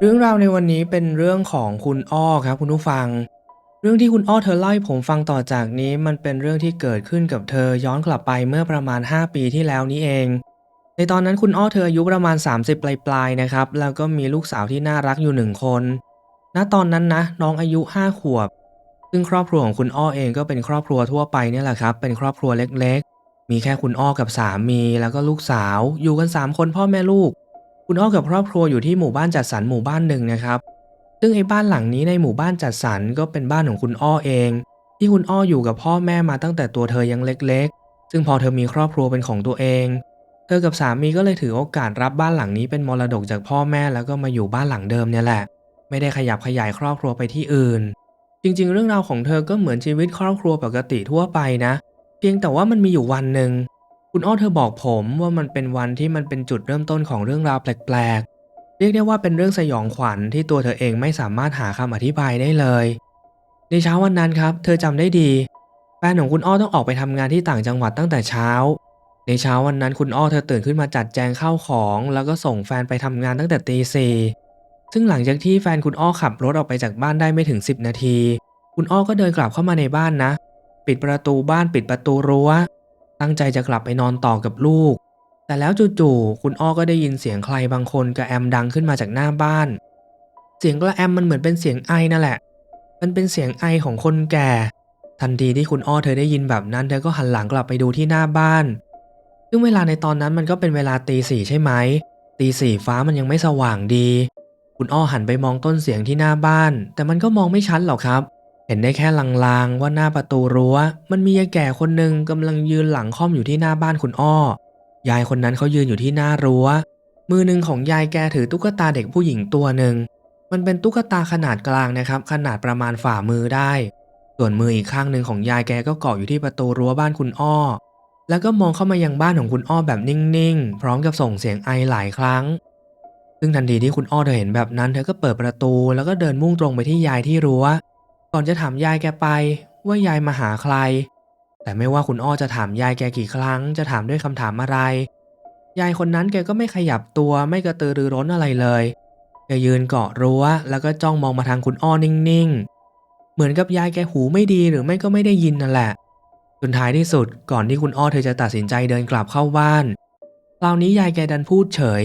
เรื่องราวในวันนี้เป็นเรื่องของคุณอ้อครับคุณผู้ฟัง เรื่องที่คุณอ้อเธอเล่าให้ผมฟังต่อจากนี้มันเป็นเรื่องที่เกิดขึ้นกับเธอย้อนกลับไปเมื่อประมาณ 5 ปีที่แล้วนี้เอง ในตอนนั้นคุณอ้อเธออายุประมาณ 30 ปลายๆนะครับแล้วก็มีลูกสาวที่น่ารักอยู่หนึ่งคนณตอนนั้นนะน้องอายุ 5 ขวบ ซึ่งครอบครัวของคุณอ้อเองก็เป็นครอบครัวทั่วไปนี่แหละครับ เป็นครอบครัวเล็กๆ มีแค่คุณอ้อกับสามีแล้วก็ลูกสาว อยู่กัน 3 คนพ่อแม่ลูก คุณอ้อกับครอบครัวอยู่ที่หมู่บ้านจัดสรรหมู่บ้านหนึ่งนะครับ ซึ่งไอ้บ้านหลังนี้ในหมู่บ้านจัดสรรก็เป็นบ้านของคุณอ้อเอง ที่คุณอ้ออยู่กับพ่อแม่มาตั้งแต่ตัวเธอยังเล็ก ๆ ซึ่งพอเธอมีครอบครัวเป็นของตัวเอง เธอกับสามีก็เลยถือโอกาสรับบ้านหลังนี้เป็นมรดกจากพ่อแม่แล้วก็มาอยู่บ้านหลังเดิมเนี่ยแหละ ไม่ได้ขยับขยายครอบครัวไปที่อื่น จริง ๆ เรื่องราวของเธอก็เหมือนชีวิตครอบครัวปกติทั่วไปนะ เพียงแต่ว่ามันมีอยู่วันหนึ่ง คุณอ้อเธอบอกผมว่ามันเป็นวันที่มันเป็นจุดเริ่มต้นของเรื่องราวแปลกๆ เรียกได้ว่าเป็นเรื่องสยองขวัญที่ตัวเธอเองไม่สามารถหาคำอธิบายได้เลย ในเช้าวันนั้นครับ เธอจำได้ดี แฟนของคุณอ้อต้องออกไปทำงานที่ต่างจังหวัดตั้งแต่เช้า ในเช้าวันนั้นคุณอ้อเธอตื่นขึ้นมาจัดแจงข้าวของ แล้วก็ส่งแฟนไปทำงานตั้งแต่ตีสี่ซึ่งหลังจากที่แฟนคุณอ้อขับรถออกไปจากบ้านได้ไม่ถึง 10 นาที คุณอ้อก็เดินกลับเข้ามาในบ้านนะ ปิดประตูบ้านปิดประตูรั้ว ตั้งใจจะกลับไปนอนต่อกับลูก แต่แล้วจู่ๆคุณอ้อก็ได้ยินเสียงใครบางคนกระแอมดังขึ้นมาจากหน้าบ้าน เสียงกระแอมมันเหมือนเป็นเสียงไอนั่นแหละ มันเป็นเสียงไอของคนแก่ ทันทีที่คุณอ้อเธอได้ยินแบบนั้น เธอก็หันหลังกลับไปดูที่หน้าบ้าน ซึ่งเวลาในตอนนั้นมันก็เป็นเวลาตีสี่ใช่ไหมตีสี่ฟ้ามันยังไม่สว่างดี คุณอ้อหันไปมองต้นเสียงที่หน้าบ้าน แต่มันก็มองไม่ชัดหรอกครับ เห็นได้แค่ลางๆว่าหน้าประตูรั้ว มันมียายแก่คนหนึ่งกำลังยืนหลังค่อมอยู่ที่หน้าบ้านคุณอ้อ ยายคนนั้นเขายืนอยู่ที่หน้ารั้ว มือหนึ่งของยายแกถือตุ๊กตาเด็กผู้หญิงตัวหนึ่ง มันเป็นตุ๊กตาขนาดกลางนะครับ ขนาดประมาณฝ่ามือได้ ส่วนมืออีกข้างหนึ่งของยายแกก็เกาะอยู่ที่ประตูรั้วบ้านคุณอ้อ แล้วก็มองเข้ามายังบ้านของคุณอ้อแบบนิ่งๆ พร้อมกับส่งเสียงไอหลายครั้ง ซึ่งทันทีที่คุณอ้อเธอเห็นแบบนั้น เธอก็เปิดประตูแล้วก็เดินมุ่งตรงไปที่ยายที่รั้ว ก่อนจะถามยายแกไปว่ายายมาหาใคร แต่ไม่ว่าคุณอ้อจะถามยายแกกี่ครั้ง จะถามด้วยคำถามอะไร ยายคนนั้นแกก็ไม่ขยับตัวไม่กระตือรือร้นอะไรเลยแกยืนเกาะรั้ว แล้วก็จ้องมองมาทางคุณอ้อนิ่งๆ เหมือนกับยายแกหูไม่ดีหรือไม่ก็ไม่ได้ยินนั่นแหละจนท้ายที่สุดก่อนที่คุณอ้อเธอจะตัดสินใจเดินกลับเข้าบ้านคราวนี้ยายแกดันพูดเฉย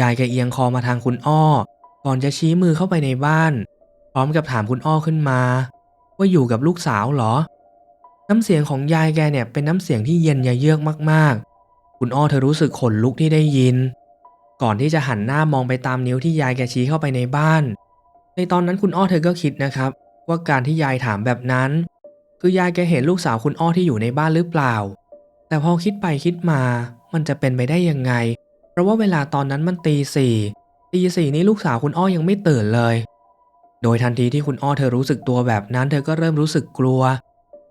ยายแกเอียงคอมาทางคุณอ้อ ก่อนจะชี้มือเข้าไปในบ้าน ร้อมกับถามคุณอ้อขึ้นมา ว่าอยู่กับลูกสาวเหรอ น้ำเสียงของยายแกเนี่ยเป็นน้ำเสียงที่เย็นยะเยือกมากๆ คุณอ้อเธอรู้สึกขนลุกที่ได้ยิน ก่อนที่จะหันหน้ามองไปตามนิ้วที่ยายแกชี้เข้าไปในบ้าน ในตอนนั้นคุณอ้อเธอก็คิดนะครับ ว่าการที่ยายถามแบบนั้น คือยายแกเห็นลูกสาวคุณอ้อที่อยู่ในบ้านหรือเปล่า แต่พอคิดไปคิดมา มันจะเป็นไปได้ยังไง เพราะว่าเวลาตอนนั้นมันตีสี่ตีสี่นี้ลูกสาวคุณอ้อยังไม่ตื่นเลย โดยทันทีที่คุณอ้อเธอรู้สึกตัวแบบนั้นเธอก็เริ่มรู้สึกกลัว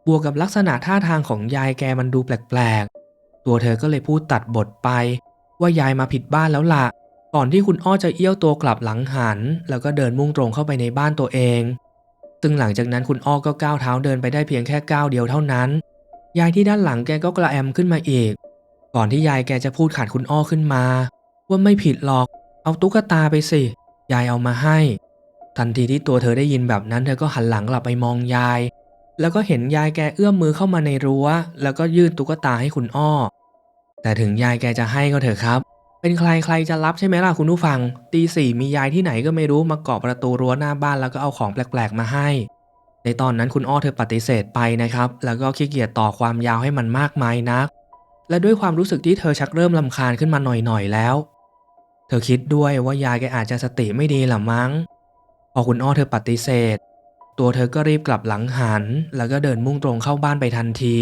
บวกกับลักษณะท่าทางของยายแกมันดูแปลกๆ ตัวเธอก็เลยพูดตัดบทไป ว่ายายมาผิดบ้านแล้วล่ะ ก่อนที่คุณอ้อจะเอี้ยวตัวกลับหลังหัน แล้วก็เดินมุ่งตรงเข้าไปในบ้านตัวเอง ซึ่งหลังจากนั้นคุณอ้อก็ก้าวเท้าเดินไปได้เพียงแค่ก้าวเดียวเท่านั้น ยายที่ด้านหลังแกก็กระแอมขึ้นมาอีก ก่อนที่ยายแกจะพูดขัดคุณอ้อขึ้นมา ว่าไม่ผิดหรอก เอาตุ๊กตาไปสิ ยายเอามาให้ ทันทีที่ตัวเธอได้ยินแบบนั้นเธอก็หันหลังกลับไปมองยาย แล้วก็เห็นยายแกเอื้อมมือเข้ามาในรั้ว แล้วก็ยื่นตุ๊กตาให้คุณอ้อ แต่ถึงยายแกจะให้ก็เถอะครับ เป็นใครใครจะรับใช่ไหมล่ะคุณผู้ฟัง ตีสี่มียายที่ไหนก็ไม่รู้มาเกาะประตูรั้วหน้าบ้านแล้วก็เอาของแปลกๆมาให้ ในตอนนั้นคุณอ้อเธอปฏิเสธไปนะครับ แล้วก็ขี้เกียจต่อความยาวให้มันมากมายนัก และด้วยความรู้สึกที่เธอชักเริ่มลำคาญขึ้นมาหน่อยๆแล้ว เธอคิดด้วยว่ายายแกอาจจะสติไม่ดีหรือมั้ง พอคุณอ้อเธอปฏิเสธ ตัวเธอก็รีบกลับหลังหัน แล้วก็เดินมุ่งตรงเข้าบ้านไปทันที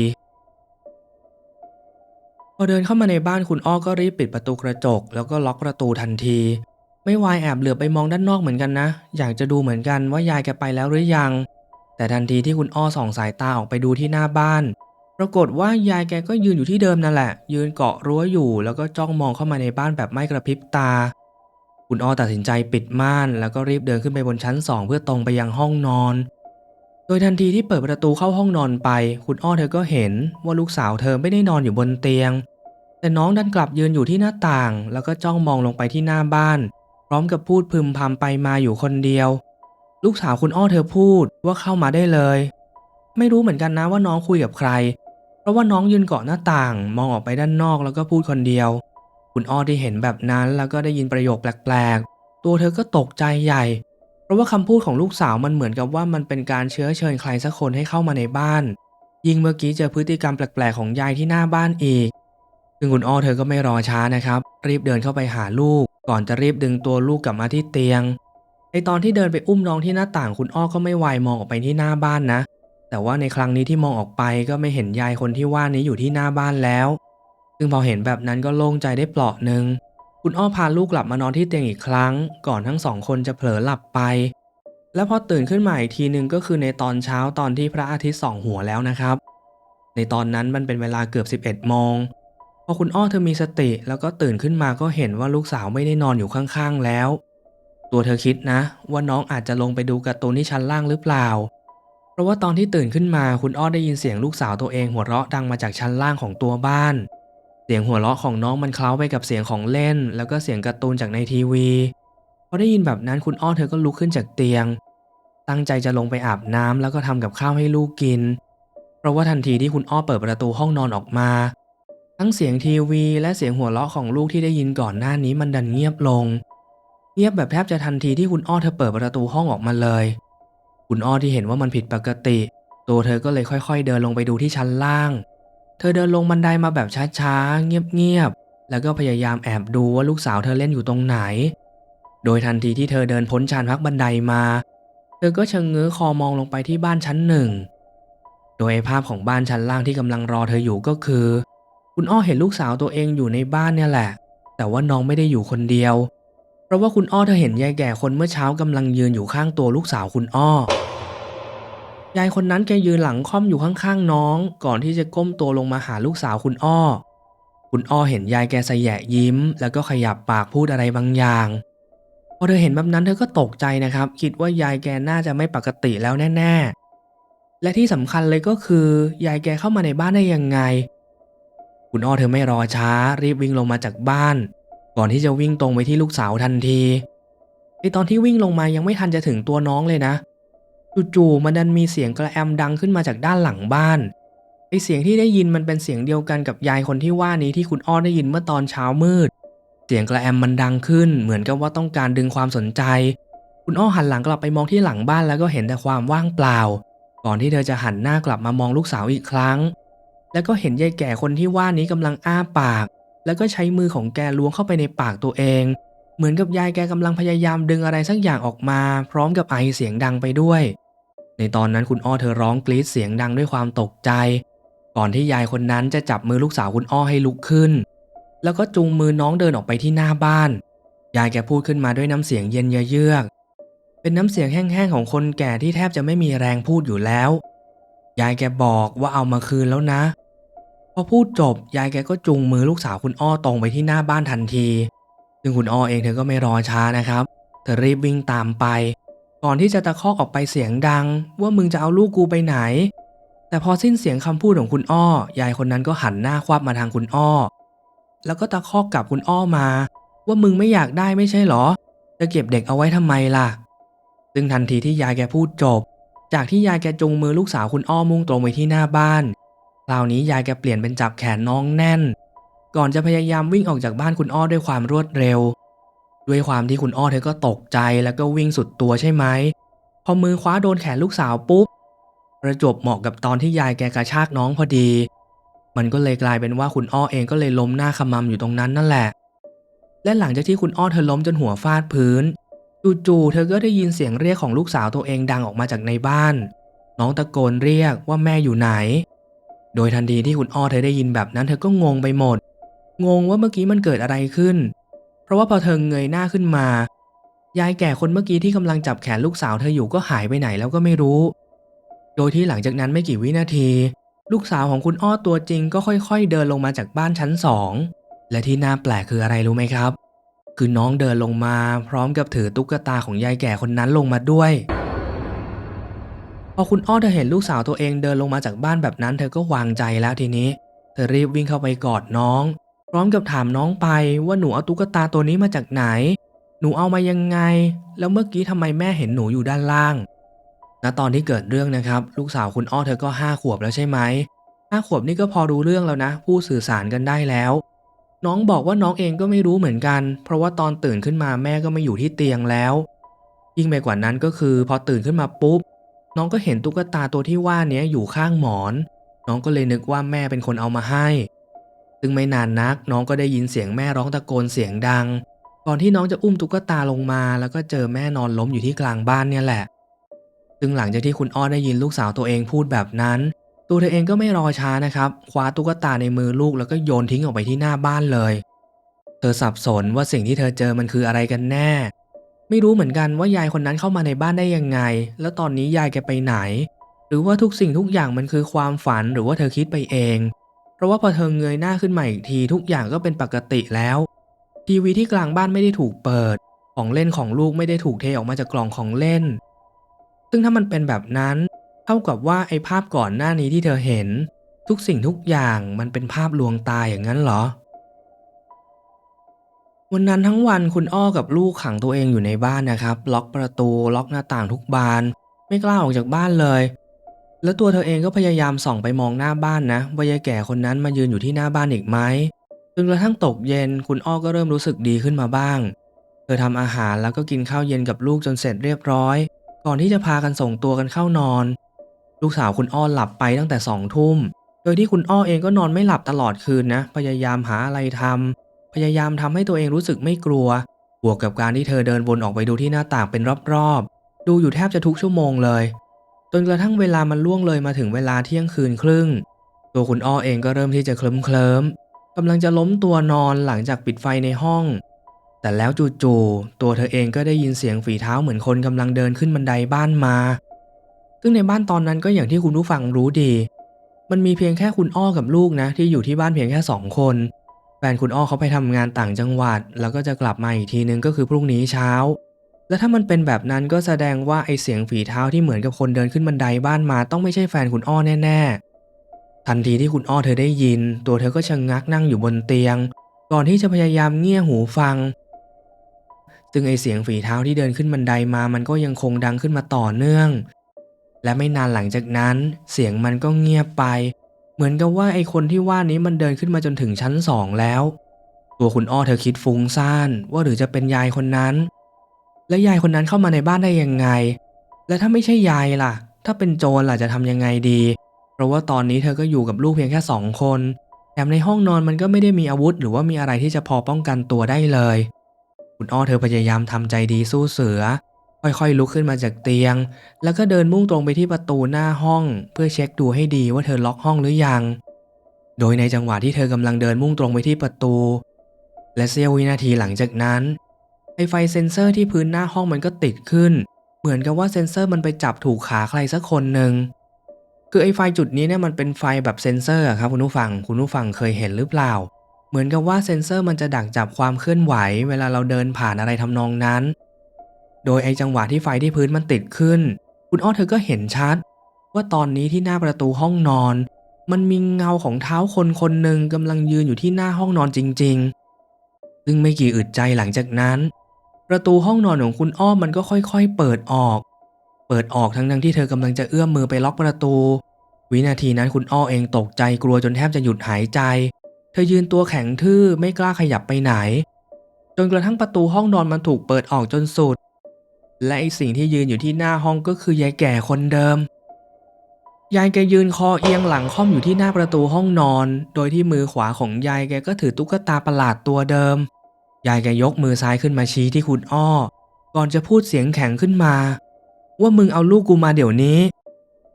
พอเดินเข้ามาในบ้านคุณอ้อก็รีบปิดประตูกระจก แล้วก็ล็อกประตูทันที ไม่วายแอบเหลือบไปมองด้านนอกเหมือนกันนะ อยากจะดูเหมือนกันว่ายายแกไปแล้วหรือยัง แต่ทันทีที่คุณอ้อส่องสายตาออกไปดูที่หน้าบ้านปรากฏว่ายายแกก็ยืนอยู่ที่เดิมนั่นแหละ ยืนเกาะรั้วอยู่แล้วก็จ้องมองเข้ามาในบ้านแบบไม่กระพริบตา คุณอ้อตัดสินใจปิดม่าน แล้วก็รีบเดินขึ้นไปบนชั้นสองเพื่อตรงไปยังห้องนอน โดยทันทีที่เปิดประตูเข้าห้องนอนไป คุณอ้อเธอก็เห็นว่าลูกสาวเธอไม่ได้นอนอยู่บนเตียง แต่น้องดันกลับยืนอยู่ที่หน้าต่าง แล้วก็จ้องมองลงไปที่หน้าบ้าน พร้อมกับพูดพึมพำไปมาอยู่คนเดียว ลูกสาวคุณอ้อเธอพูดว่าเข้ามาได้เลย ไม่รู้เหมือนกันนะว่าน้องคุยกับใคร เพราะว่าน้องยืนเกาะหน้าต่าง มองออกไปด้านนอกแล้วก็พูดคนเดียว คุณอ้อได้เห็นแบบนั้นแล้วก็ได้ยินประโยคแปลกๆ ตัวเธอก็ตกใจใหญ่ เพราะว่าคำพูดของลูกสาวมันเหมือนกับว่ามันเป็นการเชื้อเชิญใครสักคนให้เข้ามาในบ้าน ยิ่งเมื่อกี้เจอพฤติกรรมแปลกๆของยายที่หน้าบ้านอีก ซึ่งคุณอ้อเธอก็ไม่รอช้านะครับ รีบเดินเข้าไปหาลูก ก่อนจะรีบดึงตัวลูกกลับมาที่เตียง ในตอนที่เดินไปอุ้มน้องที่หน้าต่างคุณอ้อก็ไม่ไวมองออกไปที่หน้าบ้านนะ แต่ว่าในครั้งนี้ที่มองออกไปก็ไม่เห็นยายคนที่ว่านี้อยู่ที่หน้าบ้านแล้ว ซึ่งพอเห็นแบบนั้นก็โล่งใจได้เปลาะหนึ่งคุณอ้อพาลูกกลับมานอนที่เตียงอีกครั้ง ก่อนทั้งสองคนจะเผลอหลับไป แล้วพอตื่นขึ้นมาอีกทีหนึ่งก็คือในตอนเช้าตอนที่พระอาทิตย์ส่องหัวแล้วนะครับ ในตอนนั้นมันเป็นเวลาเกือบ 11โมงพอคุณอ้อเธอมีสติแล้วก็ตื่นขึ้นมาก็เห็นว่าลูกสาวไม่ได้นอนอยู่ข้างๆแล้ว ตัวเธอคิดนะ ว่าน้องอาจจะลงไปดูการ์ตูนที่ชั้นล่างหรือเปล่า เพราะว่าตอนที่ตื่นขึ้นมาคุณอ้อได้ยินเสียงลูกสาวตัวเองหัวเราะดังมาจากชั้นล่างของตัวบ้าน เสียงหัวเราะของน้องมันเคล้าไปกับเสียงของเล่น แล้วก็เสียงการ์ตูนจากในทีวีพอได้ยินแบบนั้นคุณอ้อเธอก็ลุกขึ้นจากเตียง ตั้งใจจะลงไปอาบน้ำแล้วก็ทำกับข้าวให้ลูกกิน เพราะว่าทันทีที่คุณอ้อเปิดประตูห้องนอนออกมา ทั้งเสียงทีวี และเสียงหัวเราะของลูกที่ได้ยินก่อนหน้านี้มันดันเงียบลง เงียบแบบแทบจะทันทีที่คุณอ้อเธอเปิดประตูห้องออกมาเลย คุณอ้อที่เห็นว่ามันผิดปกติ ตัวเธอก็เลยค่อย ๆ เดินลงไปดูที่ชั้นล่าง เธอเดินลงบันไดมาแบบช้าๆ เงียบๆ แล้วก็พยายามแอบดูว่าลูกสาวเธอเล่นอยู่ตรงไหน โดยทันทีที่เธอเดินพ้นชานพักบันไดมา เธอก็ชะเง้อคอมองลงไปที่บ้านชั้นหนึ่ง โดยภาพของบ้านชั้นล่างที่กำลังรอเธออยู่ก็คือ คุณอ้อเห็นลูกสาวตัวเองอยู่ในบ้านเนี่ยแหละ แต่ว่าน้องไม่ได้อยู่คนเดียว เพราะว่าคุณอ้อเธอเห็นยายแก่คนเมื่อเช้ากำลังยืนอยู่ข้างตัวลูกสาวคุณอ้อ ยายคนนั้นแกยืนหลังค่อมอยู่ข้างๆน้อง ก่อนที่จะก้มตัวลงมาหาลูกสาวคุณอ้อ คุณอ้อเห็นยายแกสแยะยิ้ม แล้วก็ขยับปากพูดอะไรบางอย่างพอเธอเห็นแบบนั้นเธอก็ตกใจนะครับ คิดว่ายายแกน่าจะไม่ปกติแล้วแน่ๆ และที่สำคัญเลยก็คือยายแกเข้ามาในบ้านได้ยังไง คุณอ้อเธอไม่รอช้า รีบวิ่งลงมาจากบ้าน ก่อนที่จะวิ่งตรงไปที่ลูกสาวทันทีในตอนที่วิ่งลงมายังไม่ทันจะถึงตัวน้องเลยนะ จู่ๆมันดันมีเสียงกระแอมดังขึ้นมาจากด้านหลังบ้านไอเสียงที่ได้ยินมันเป็นเสียงเดียวกันกับยายคนที่ว่านี้ที่คุณอ้อได้ยินเมื่อตอนเช้ามืด เสียงกระแอมมันดังขึ้น เหมือนกับว่าต้องการดึงความสนใจ คุณอ้อหันหลังกลับไปมองที่หลังบ้านแล้วก็เห็นแต่ความว่างเปล่า ก่อนที่เธอจะหันหน้ากลับมามองลูกสาวอีกครั้ง แล้วก็เห็นยายแก่คนที่ว่านี้กำลังอ้าปาก แล้วก็ใช้มือของแกล้วงเข้าไปในปากตัวเอง เหมือนกับยายแกกำลังพยายามดึงอะไรสักอย่างออกมา พร้อมกับไอเสียงดังไปด้วย ในตอนนั้นคุณอ้อเธอร้องกรีดเสียงดังด้วยความตกใจ ก่อนที่ยายคนนั้นจะจับมือลูกสาวคุณอ้อให้ลุกขึ้น แล้วก็จูงมือน้องเดินออกไปที่หน้าบ้าน ยายแกพูดขึ้นมาด้วยน้ำเสียงเย็นเยือก เป็นน้ำเสียงแห้งๆของคนแก่ที่แทบจะไม่มีแรงพูดอยู่แล้ว ยายแกบอกว่าเอามาคืนแล้วนะ พอพูดจบยายแกก็จูงมือลูกสาวคุณอ้อตรงไปที่หน้าบ้านทันที ซึ่งคุณอ้อเองเธอก็ไม่รอช้านะครับ เธอรีบวิ่งตามไป ก่อนที่จะตะคอกออกไปเสียงดัง ว่ามึงจะเอาลูกกูไปไหน แต่พอสิ้นเสียงคำพูดของคุณอ้อ ยายคนนั้นก็หันหน้าควับมาทางคุณอ้อ แล้วก็ตะคอกกลับคุณอ้อมา ว่ามึงไม่อยากได้ไม่ใช่เหรอ จะเก็บเด็กเอาไว้ทำไมล่ะ ซึ่งทันทีที่ยายแกพูดจบ จากที่ยายแกจูงมือลูกสาวคุณอ้อมุ่งตรงไปที่หน้าบ้าน คราวนี้ยายแกเปลี่ยนเป็นจับแขนน้องแน่น ก่อนจะพยายามวิ่งออกจากบ้านคุณอ้อด้วยความรวดเร็ว ด้วยความที่คุณอ้อเธอก็ตกใจแล้วก็วิ่งสุดตัวใช่ไหม พอมือคว้าโดนแขนลูกสาวปุ๊บ ประจบเหมาะกับตอนที่ยายแกกระชากน้องพอดี มันก็เลยกลายเป็นว่าคุณอ้อเองก็เลยล้มหน้าขมำอยู่ตรงนั้นนั่นแหละ และหลังจากที่คุณอ้อเธอล้มจนหัวฟาดพื้น จู่ๆเธอก็ได้ยินเสียงเรียกของลูกสาวตัวเองดังออกมาจากในบ้าน น้องตะโกนเรียกว่าแม่อยู่ไหน โดยทันทีที่คุณอ้อเธอได้ยินแบบนั้น เธอก็งงไปหมด งงว่าเมื่อกี้มันเกิดอะไรขึ้น เพราะว่าพอเธอเงยหน้าขึ้นมา ยายแก่คนเมื่อกี้ที่กำลังจับแขนลูกสาวเธออยู่ก็หายไปไหนแล้วก็ไม่รู้ โดยที่หลังจากนั้นไม่กี่วินาที ลูกสาวของคุณอ้อตัวจริงก็ค่อยๆ เดินลงมาจากบ้านชั้นสองและที่น่าแปลกคืออะไรรู้ไหมครับ คือน้องเดินลงมาพร้อมกับถือตุ๊กตาของยายแก่คนนั้นลงมาด้วย พอคุณอ้อเธอเห็นลูกสาวตัวเองเดินลงมาจากบ้านแบบนั้น เธอก็วางใจแล้วทีนี้ เธอรีบวิ่งเข้าไปกอดน้อง พร้อมกับถามน้องไปว่าหนูเอาตุ๊กตาตัวนี้มาจากไหน หนูเอามายังไง แล้วเมื่อกี้ทำไมแม่เห็นหนูอยู่ด้านล่างณตอนที่เกิดเรื่องนะครับ ลูกสาวคุณอ้อเธอก็ห้าขวบแล้วใช่ไหมห้าขวบนี่ก็พอรู้เรื่องแล้วนะพูดสื่อสารกันได้แล้ว น้องบอกว่าน้องเองก็ไม่รู้เหมือนกัน เพราะว่าตอนตื่นขึ้นมาแม่ก็ไม่อยู่ที่เตียงแล้ว ยิ่งไปกว่านั้นก็คือพอตื่นขึ้นมาปุ๊บ น้องก็เห็นตุ๊กตาตัวที่ว่าเนี้ยอยู่ข้างหมอน น้องก็เลยนึกว่าแม่เป็นคนเอามาให้ ซึ่งไม่นานนักน้องก็ได้ยินเสียงแม่ร้องตะโกนเสียงดัง ก่อนที่น้องจะอุ้มตุ๊กตาลงมาแล้วก็เจอแม่นอนล้มอยู่ที่กลางบ้านเนี่ยแหละ ซึ่งหลังจากที่คุณอ้อได้ยินลูกสาวตัวเองพูดแบบนั้น ตัวเธอเองก็ไม่รอช้านะครับ คว้าตุ๊กตาในมือลูกแล้วก็โยนทิ้งออกไปที่หน้าบ้านเลย เธอสับสนว่าสิ่งที่เธอเจอมันคืออะไรกันแน่ ไม่รู้เหมือนกันว่ายายคนนั้นเข้ามาในบ้านได้ยังไง แล้วตอนนี้ยายแกไปไหน หรือว่าทุกสิ่งทุกอย่างมันคือความฝันหรือว่าเธอคิดไปเอง เพราะว่าพอเธอเงยหน้าขึ้นมาอีกทีทุกอย่างก็เป็นปกติแล้ว ทีวีที่กลางบ้านไม่ได้ถูกเปิด ของเล่นของลูกไม่ได้ถูกเทออกมาจากกล่องของเล่น ซึ่งถ้ามันเป็นแบบนั้นเท่ากับว่าไอ้ภาพก่อนหน้านี้ที่เธอเห็น ทุกสิ่งทุกอย่างมันเป็นภาพลวงตาอย่างนั้นเหรอ วันนั้นทั้งวันคุณอ้อกับลูกขังตัวเองอยู่ในบ้านนะครับ ล็อกประตูล็อกหน้าต่างทุกบาน ไม่กล้าออกจากบ้านเลย แล้วตัวเธอเองก็พยายามส่องไปมองหน้าบ้านนะว่ายายแก่คนนั้นมายืนอยู่ที่หน้าบ้านอีกไหมจนกระทั่งตกเย็นคุณอ้อก็เริ่มรู้สึกดีขึ้นมาบ้าง เธอทำอาหารแล้วก็กินข้าวเย็นกับลูกจนเสร็จเรียบร้อย ก่อนที่จะพากันส่งตัวกันเข้านอน ลูกสาวคุณอ้อหลับไปตั้งแต่สองทุ่ม โดยที่คุณอ้อเองก็นอนไม่หลับตลอดคืนนะ พยายามหาอะไรทำพยายามทำให้ตัวเองรู้สึกไม่กลัว บวกกับการที่เธอเดินวนออกไปดูที่หน้าต่างเป็นรอบๆ ดูอยู่แทบจะทุกชั่วโมงเลย นกระทั่งเวลามันล่วงเลยมาถึงเวลาเที่ยงคืนครึ่ง ตัวคุณอ้อเองก็เริ่มที่จะเคลิ้มเคลิมๆกำลังจะล้มตัวนอนหลังจากปิดไฟในห้อง แต่แล้วจู่ๆตัวเธอเองก็ได้ยินเสียงฝีเท้าเหมือนคนกำลังเดินขึ้นบันไดบ้านมา ซึ่งในบ้านตอนนั้นก็อย่างที่คุณผู้ฟังรู้ดี มันมีเพียงแค่คุณอ้อกับลูกนะ ที่อยู่ที่บ้านเพียงแค่สองคนแฟนคุณอ้อเขาไปทำงานต่างจังหวัด แล้วก็จะกลับมาอีกทีนึงก็คือพรุ่งนี้เช้า และถ้ามันเป็นแบบนั้นก็แสดงว่าไอเสียงฝีเท้าที่เหมือนกับคนเดินขึ้นบันไดบ้านมาต้องไม่ใช่แฟนคุณอ้อแน่ๆ ทันทีที่คุณอ้อเธอได้ยิน ตัวเธอก็ชะงงักนั่งอยู่บนเตียง ก่อนที่จะพยายามเงี่ยหูฟัง ซึ่งไอเสียงฝีเท้าที่เดินขึ้นบันไดมามันก็ยังคงดังขึ้นมาต่อเนื่อง และไม่นานหลังจากนั้น เสียงมันก็เงียบไป เหมือนกับว่าไอคนที่ว่านี้มันเดินขึ้นมาจนถึงชั้นสองแล้ว ตัวคุณอ้อเธอคิดฟุ้งซ่านว่าหรือจะเป็นยายคนนั้น และยายคนนั้นเข้ามาในบ้านได้ยังไง และถ้าไม่ใช่ยายล่ะ ถ้าเป็นโจรล่ะจะทำยังไงดี เพราะว่าตอนนี้เธอก็อยู่กับลูกเพียงแค่สองคนแถมในห้องนอนมันก็ไม่ได้มีอาวุธ หรือว่ามีอะไรที่จะพอป้องกันตัวได้เลย คุณอ้อเธอพยายามทำใจดีสู้เสือ ค่อยๆลุกขึ้นมาจากเตียง แล้วก็เดินมุ่งตรงไปที่ประตูหน้าห้อง เพื่อเช็คดูให้ดีว่าเธอล็อกห้องหรือยัง โดยในจังหวะที่เธอกำลังเดินมุ่งตรงไปที่ประตู และเสี้ยววินาทีหลังจากนั้น ไอไฟเซ็นเซอร์ที่พื้นหน้าห้องมันก็ติดขึ้น เหมือนกับว่าเซ็นเซอร์มันไปจับถูกขาใครสักคนหนึ่งคือไอไฟจุดนี้เนี่ยมันเป็นไฟแบบเซ็นเซอร์ครับคุณผู้ฟังคุณผู้ฟังเคยเห็นหรือเปล่า เหมือนกับว่าเซ็นเซอร์มันจะดักจับความเคลื่อนไหว เวลาเราเดินผ่านอะไรทำนองนั้น โดยไอจังหวะที่ไฟที่พื้นมันติดขึ้น คุณอ้อเธอก็เห็นชัด ว่าตอนนี้ที่หน้าประตูห้องนอน มันมีเงาของเท้าคนคนหนึ่งกำลังยืนอยู่ที่หน้าห้องนอนจริง ๆ ซึ่งไม่กี่อึดใจหลังจากนั้น ประตูห้องนอนของคุณอ้อมมันก็ค่อยๆ เปิดออก เปิดออกทั้งๆที่เธอกำลังจะเอื้อมมือไปล็อกประตู วินาทีนั้นคุณอ้อเองตกใจกลัวจนแทบจะหยุดหายใจ เธอยืนตัวแข็งทื่อไม่กล้าขยับไปไหน จนกระทั่งประตูห้องนอนมันถูกเปิดออกจนสุด และไอสิ่งที่ยืนอยู่ที่หน้าห้องก็คือยายแก่คนเดิม ยายแกยืนคอเอียงหลังค่อมอยู่ที่หน้าประตูห้องนอน โดยที่มือขวาของยายแกก็ถือตุ๊กตาประหลาดตัวเดิม ยายแกยกมือซ้ายขึ้นมาชี้ที่คุณอ้อ ก่อนจะพูดเสียงแข็งขึ้นมา ว่ามึงเอาลูกกูมาเดี๋ยวนี้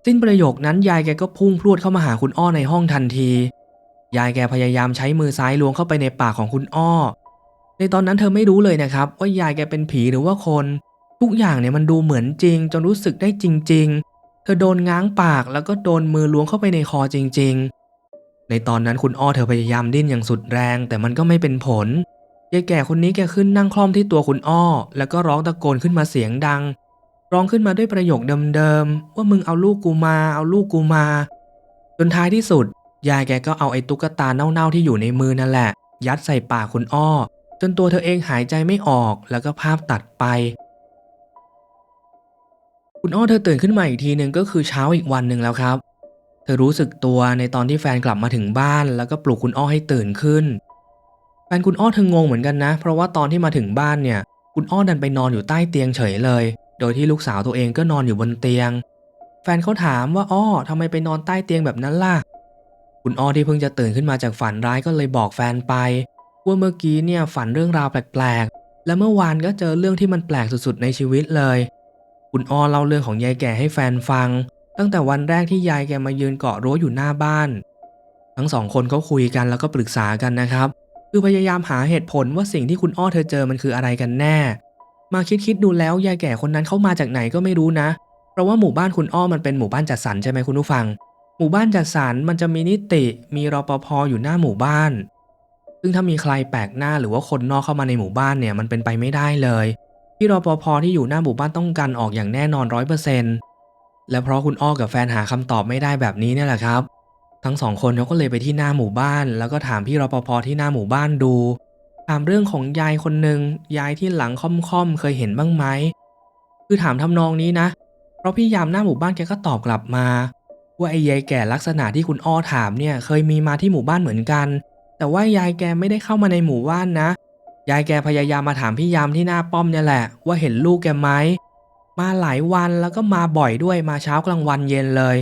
สิ้นประโยคนั้นยายแกก็พุ่งพรวดเข้ามาหาคุณอ้อในห้องทันที ยายแกพยายามใช้มือซ้ายล้วงเข้าไปในปากของคุณอ้อ ในตอนนั้นเธอไม่รู้เลยนะครับ ว่ายายแกเป็นผีหรือว่าคน ทุกอย่างเนี่ยมันดูเหมือนจริง จนรู้สึกได้จริง ๆ เธอโดนง้างปากแล้วก็โดนมือล้วงเข้าไปในคอจริง ๆ ในตอนนั้นคุณอ้อเธอพยายามดิ้นอย่างสุดแรง แต่มันก็ไม่เป็นผล ยายแก่คนนี้แกขึ้นนั่งคล่อมที่ตัวคุณอ้อ แล้วก็ร้องตะโกนขึ้นมาเสียงดัง ร้องขึ้นมาด้วยประโยคเดิมๆ ว่ามึงเอาลูกกูมา เอาลูกกูมา จนท้ายที่สุด ยายแกก็เอาไอ้ตุ๊กตาเน่าๆที่อยู่ในมือนั่นแหละ ยัดใส่ปากคุณอ้อ จนตัวเธอเองหายใจไม่ออกแล้วก็ภาพตัดไป คุณอ้อเธอตื่นขึ้นมาอีกทีหนึ่งก็คือเช้าอีกวันหนึ่งแล้วครับ เธอรู้สึกตัวในตอนที่แฟนกลับมาถึงบ้าน แล้วก็ปลุกคุณอ้อให้ตื่นขึ้น แฟนคุณอ้อเธองงเหมือนกันนะ เพราะว่าตอนที่มาถึงบ้านเนี่ย คุณอ้อดันไปนอนอยู่ใต้เตียงเฉยเลย โดยที่ลูกสาวตัวเองก็นอนอยู่บนเตียง แฟนเขาถามว่าอ้อทำไมไปนอนใต้เตียงแบบนั้นล่ะ คุณอ้อที่เพิ่งจะตื่นขึ้นมาจากฝันร้ายก็เลยบอกแฟนไปว่าเมื่อกี้เนี่ยฝันเรื่องราวแปลกๆ และเมื่อวานก็เจอเรื่องที่มันแปลกสุดๆในชีวิตเลย คุณอ้อเล่าเรื่องของยายแก่ให้แฟนฟัง ตั้งแต่วันแรกที่ยายแกมายืนเกาะรั้วอยู่หน้าบ้าน ทั้งสองคนเขาคุยกันแล้วก็ปรึกษากันนะครับ คือพยายามหาเหตุผลว่าสิ่งที่คุณอ้อเธอเจอมันคืออะไรกันแน่ มาคิดคิดๆดูแล้วยายแก่คนนั้นเขามาจากไหนก็ไม่รู้นะ เพราะว่าหมู่บ้านคุณอ้อมันเป็นหมู่บ้านจัดสรรใช่ไหมคุณผู้ฟัง หมู่บ้านจัดสรรมันจะมีนิติ มีรปภอยู่หน้าหมู่บ้าน ซึ่งถ้ามีใครแปลกหน้าหรือว่าคนนอกเข้ามาในหมู่บ้านเนี่ยมันเป็นไปไม่ได้เลยที่รปภที่อยู่หน้าหมู่บ้านต้องกันออกอย่างแน่นอนร้อยเปอร์เซ็นต์และเพราะคุณอ้อกับแฟนหาคำตอบไม่ได้แบบนี้เนี่ยแหละครับ ทั้งสองคนเขาก็เลยไปที่หน้าหมู่บ้าน แล้วก็ถามพี่รปภที่หน้าหมู่บ้านดู ถามเรื่องของยายคนหนึ่งยายที่หลังค่อมๆเคยเห็นบ้างไหมคือถามทำนองนี้นะ เพราะพี่ยามหน้าหมู่บ้านแกก็ตอบกลับมา ว่าไอ้ยายแก่ลักษณะที่คุณอ้อถามเนี่ยเคยมีมาที่หมู่บ้านเหมือนกัน แต่ว่ายายแกไม่ได้เข้ามาในหมู่บ้านนะยายแกพยายามมาถามพี่ยามที่หน้าป้อมเนี่ยแหละ ว่าเห็นลูกแกไหมมาหลายวันแล้วก็มาบ่อยด้วยมาเช้ากลางวันเย็นเลย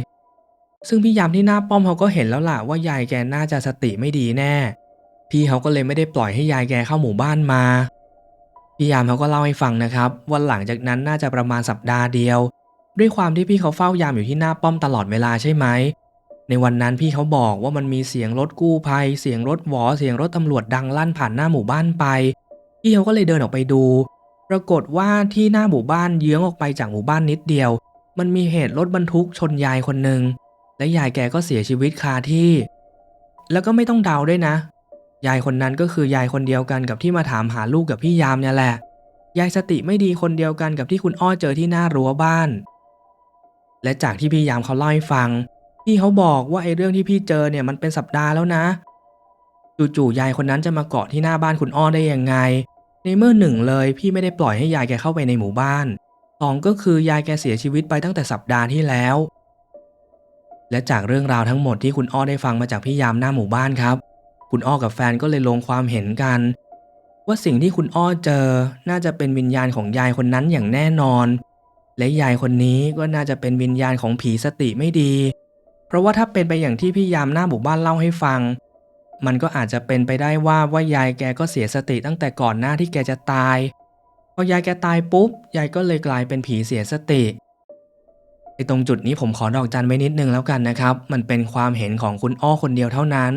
ซึ่งพี่ยามที่หน้าป้อมเขาก็เห็นแล้วล่ะว่ายายแกน่าจะสติไม่ดีแน่ พี่เขาก็เลยไม่ได้ปล่อยให้ยายแกเข้าหมู่บ้านมา พี่ยามเขาก็เล่าให้ฟังนะครับว่าหลังจากนั้นน่าจะประมาณสัปดาห์เดียว ด้วยความที่พี่เขาเฝ้ายามอยู่ที่หน้าป้อมตลอดเวลาใช่ไหม ในวันนั้นพี่เขาบอกว่ามันมีเสียงรถกู้ภัย เสียงรถหวอเสียงรถตำรวจดังลั่นผ่านหน้าหมู่บ้านไป พี่เขาก็เลยเดินออกไปดู ปรากฏว่าที่หน้าหมู่บ้านเยื้องออกไปจากหมู่บ้านนิดเดียว มันมีเหตุรถบรรทุกชนยายคนหนึ่ง และยายแกก็เสียชีวิตคาที่ แล้วก็ไม่ต้องเดาด้วยนะ ยายคนนั้นก็คือยายคนเดียวกันกับที่มาถามหาลูกกับพี่ยามเนี่ยแหละ ยายสติไม่ดีคนเดียวกันกับที่คุณอ้อเจอที่หน้ารั้วบ้าน และจากที่พี่ยามเขาเล่าให้ฟัง พี่เขาบอกว่าไอ้เรื่องที่พี่เจอเนี่ยมันเป็นสัปดาห์แล้วนะ จู่ๆยายคนนั้นจะมาเกาะที่หน้าบ้านคุณอ้อได้ยังไง ในเมื่อหนึ่งเลยพี่ไม่ได้ปล่อยให้ยายแกเข้าไปในหมู่บ้านสองก็คือยายแกเสียชีวิตไปตั้งแต่สัปดาห์ที่แล้ว และจากเรื่องราวทั้งหมดที่คุณอ้อได้ฟังมาจากพี่ยามหน้าหมู่บ้านครับ คุณอ้อกับแฟนก็เลยลงความเห็นกัน ว่าสิ่งที่คุณอ้อเจอน่าจะเป็นวิญญาณของยายคนนั้นอย่างแน่นอน และยายคนนี้ก็น่าจะเป็นวิญญาณของผีสติไม่ดี เพราะว่าถ้าเป็นไปอย่างที่พี่ยามหน้าหมู่บ้านเล่าให้ฟัง มันก็อาจจะเป็นไปได้ว่าว่ายายแกก็เสียสติตั้งแต่ก่อนหน้าที่แกจะตายพอยายแกตายปุ๊บยายก็เลยกลายเป็นผีเสียสติ ไอตรงจุดนี้ผมขอดอกจันไว้นิดนึงแล้วกันนะครับ มันเป็นความเห็นของคุณอ้อคนเดียวเท่านั้น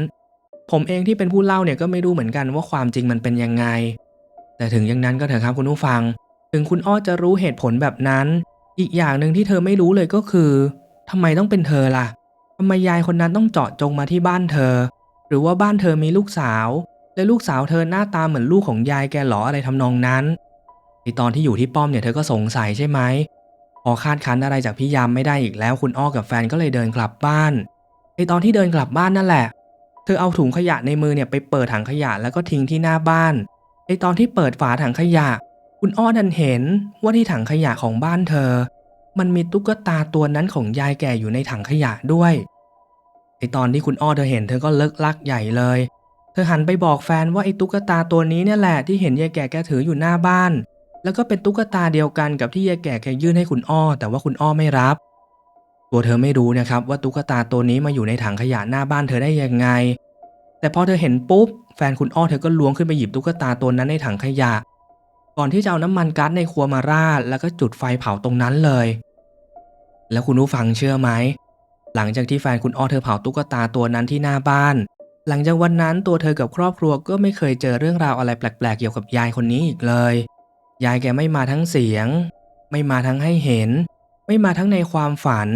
ผมเองที่เป็นผู้เล่าเนี่ยก็ไม่รู้เหมือนกันว่าความจริงมันเป็นยังไง แต่ถึงอย่างนั้นก็เถอะครับคุณผู้ฟัง ถึงคุณอ้อจะรู้เหตุผลแบบนั้น อีกอย่างหนึ่งที่เธอไม่รู้เลยก็คือทำไมต้องเป็นเธอล่ะทำไมยายคนนั้นต้องเจาะจงมาที่บ้านเธอ หรือว่าบ้านเธอมีลูกสาว และลูกสาวเธอหน้าตาเหมือนลูกของยายแกหรออะไรทำนองนั้นในตอนที่อยู่ที่ป้อมเนี่ยเธอก็สงสัยใช่ไหม พอคาดคั้นอะไรจากพี่ยามไม่ได้อีกแล้วคุณอ้อกับแฟนก็เลยเดินกลับบ้าน ในตอนที่เดินกลับบ้านนั่นแหละ เธอเอาถุงขยะในมือเนี่ยไปเปิดถังขยะแล้วก็ทิ้งที่หน้าบ้าน ในตอนที่เปิดฝาถังขยะ คุณอ้อดันเห็นว่าที่ถังขยะของบ้านเธอ มันมีตุ๊กตาตัวนั้นของยายแก่อยู่ในถังขยะด้วยไอตอนที่คุณอ้อเธอเห็นเธอก็เลิกลักใหญ่เลย เธอหันไปบอกแฟนว่าไอ้ตุ๊กตาตัวนี้เนี่ยแหละที่เห็นยายแก่แกถืออยู่หน้าบ้าน แล้วก็เป็นตุ๊กตาเดียวกันกับที่ยายแก่แกยื่นให้คุณอ้อ แต่ว่าคุณอ้อไม่รับ ตัวเธอไม่รู้นะครับว่าตุ๊กตาตัวนี้มาอยู่ในถังขยะหน้าบ้านเธอได้ยังไง แต่พอเธอเห็นปุ๊บ แฟนคุณอ้อเธอก็ล้วงขึ้นไปหยิบตุ๊กตาตัวนั้นในถังขยะ ก่อนที่จะเอาน้ำมันก๊าซในครัวมาราดแล้วก็จุดไฟเผาตรงนั้นเลย แล้วคุณผู้ฟังเชื่อไหมหลังจากที่แฟนคุณอ้อเธอเผาตุ๊กตาตัวนั้นที่หน้าบ้าน หลังจากวันนั้นตัวเธอกับครอบครัวก็ไม่เคยเจอเรื่องราวอะไรแปลกๆเกี่ยวกับยายคนนี้อีกเลย ยายแกไม่มาทั้งเสียง ไม่มาทั้งให้เห็น ไม่มาทั้งในความฝัน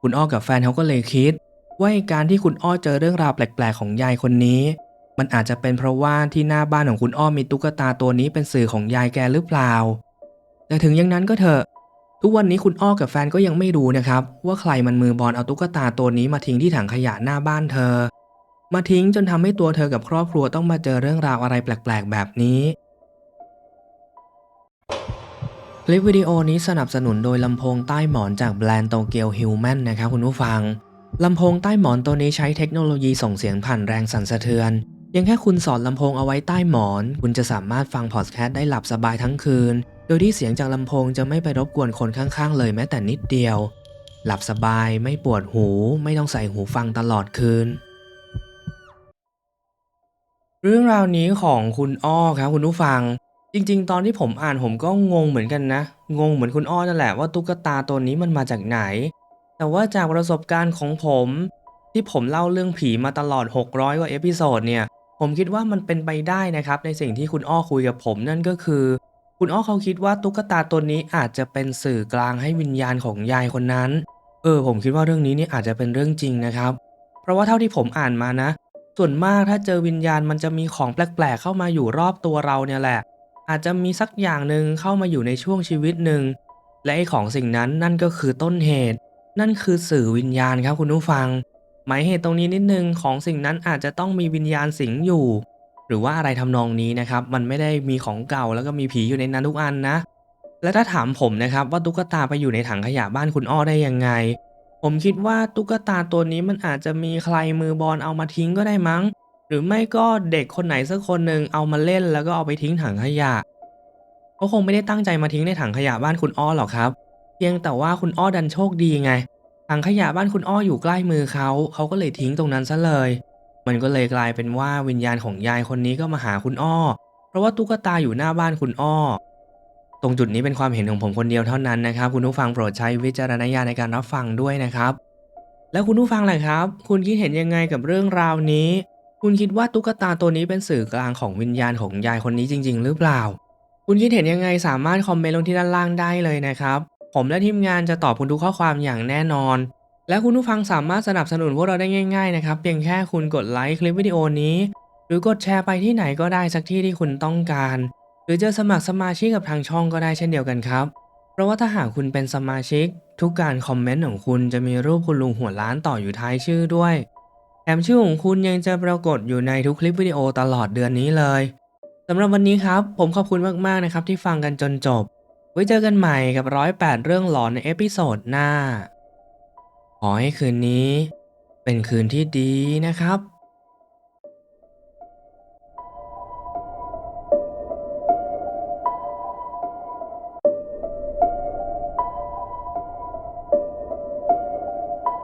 คุณอ้อกับแฟนเขาก็เลยคิด ว่าการที่คุณอ้อเจอเรื่องราวแปลกๆของยายคนนี้ มันอาจจะเป็นเพราะว่าที่หน้าบ้านของคุณอ้อมีตุ๊กตาตัวนี้เป็นสื่อของยายแกหรือเปล่า แต่ถึงอย่างนั้นก็เถอะ ทุกวันนี้คุณอ้อกับแฟนก็ยังไม่รู้นะครับ ว่าใครมันมือบอลเอาตุ๊กตาตัวนี้มาทิ้งที่ถังขยะหน้าบ้านเธอ มาทิ้งจนทำให้ตัวเธอกับครอบครัวต้องมาเจอเรื่องราวอะไรแปลกๆ แบบนี้ คลิปวิดีโอนี้สนับสนุนโดยลำโพงใต้หมอนจากแบรนด์โตเกียวฮิวแมนนะครับคุณผู้ฟัง ลำโพงใต้หมอนตัวนี้ใช้เทคโนโลยีส่งเสียงผ่านแรงสั่นสะเทือนเพียงแค่คุณสอดลำโพงเอาไว้ใต้หมอน คุณจะสามารถฟังพอดแคสต์ได้หลับสบายทั้งคืน โดยที่เสียงจากลำโพงจะไม่ไปรบกวนคนข้างๆ เลยแม้แต่นิดเดียว หลับสบายไม่ปวดหู ไม่ต้องใส่หูฟังตลอดคืน เรื่องราวนี้ของคุณอ้อครับคุณผู้ฟัง จริงๆ ตอนที่ผมอ่านผมก็งงเหมือนกันนะ งงเหมือนคุณอ้อนั่นแหละว่าตุ๊กตาตัวนี้มันมาจากไหน แต่ว่าจากประสบการณ์ของผม ที่ผมเล่าเรื่องผีมาตลอด 600 กว่าเอพิโซดเนี่ย ผมคิดว่ามันเป็นไปได้นะครับ ในสิ่งที่คุณอ้อคุยกับผมนั่นก็คือ คุณอ้อเขาคิดว่าตุ๊กตาตัวนี้อาจจะเป็นสื่อกลางให้วิญญาณของยายคนนั้น เออ ผมคิดว่าเรื่องนี้นี่อาจจะเป็นเรื่องจริงนะครับ เพราะว่าเท่าที่ผมอ่านมานะ ส่วนมากถ้าเจอวิญญาณมันจะมีของแปลกๆเข้ามาอยู่รอบตัวเราเนี่ยแหละ อาจจะมีสักอย่างหนึ่งเข้ามาอยู่ในช่วงชีวิตหนึ่ง และไอของสิ่งนั้นนั่นก็คือต้นเหตุ นั่นคือสื่อวิญญาณครับคุณผู้ฟัง หมายเหตุตรงนี้นิดนึงของสิ่งนั้นอาจจะต้องมีวิญญาณสิงอยู่ หรือว่าอะไรทำนองนี้นะครับ มันไม่ได้มีของเก่าแล้วก็มีผีอยู่ในนั้นทุกอันนะ และถ้าถามผมนะครับว่าตุ๊กตาไปอยู่ในถังขยะบ้านคุณอ้อได้ยังไง ผมคิดว่าตุ๊กตาตัวนี้มันอาจจะมีใครมือบอลเอามาทิ้งก็ได้มั้ง หรือไม่ก็เด็กคนไหนสักคนหนึ่งเอามาเล่นแล้วก็เอาไปทิ้งถังขยะเขาคงไม่ได้ตั้งใจมาทิ้งในถังขยะบ้านคุณอ้อหรอกครับ เพียงแต่ว่าคุณอ้อดันโชคดีไง ถังขยะบ้านคุณอ้ออยู่ใกล้มือเขาเขาก็เลยทิ้งตรงนั้นซะเลย มันก็เลยกลายเป็นว่าวิญญาณของยายคนนี้ก็มาหาคุณอ้อ เพราะว่าตุ๊กตาอยู่หน้าบ้านคุณอ้อ ตรงจุดนี้เป็นความเห็นของผมคนเดียวเท่านั้นนะครับ คุณผู้ฟังโปรดใช้วิจารณญาณในการรับฟังด้วยนะครับ แล้วคุณผู้ฟังล่ะครับ คุณคิดเห็นยังไงกับเรื่องราวนี้ คุณคิดว่าตุ๊กตาตัวนี้เป็นสื่อกลางของวิญญาณของยายคนนี้จริง ๆ หรือเปล่า คุณคิดเห็นยังไงสามารถคอมเมนต์ลงที่ด้านล่างได้เลยนะครับ ผมและทีมงานจะตอบคุณทุกข้อความอย่างแน่นอน และคุณผู้ฟังสามารถสนับสนุนพวกเราได้ง่าย ๆ นะครับ เพียงแค่คุณกดไลค์คลิปวิดีโอนี้ หรือกดแชร์ไปที่ไหนก็ได้สักที่ที่คุณต้องการ หรือจะสมัครสมาชิกกับทางช่องก็ได้เช่นเดียวกันครับ เพราะว่าถ้าหากคุณเป็นสมาชิก ทุกการคอมเมนต์ของคุณจะมีรูปคุณลุงหัวล้านต่ออยู่ท้ายชื่อด้วย แถมชื่อของคุณยังจะปรากฏอยู่ในทุกคลิปวิดีโอตลอดเดือนนี้เลยสำหรับวันนี้ครับ ผมขอบคุณมากๆนะครับที่ฟังกันจนจบ ไว้เจอกันใหม่กับร้อยแปดเรื่องหลอนในเอพิโซดหน้า ขอให้คืนนี้ เป็นคืนที่ดีนะครับ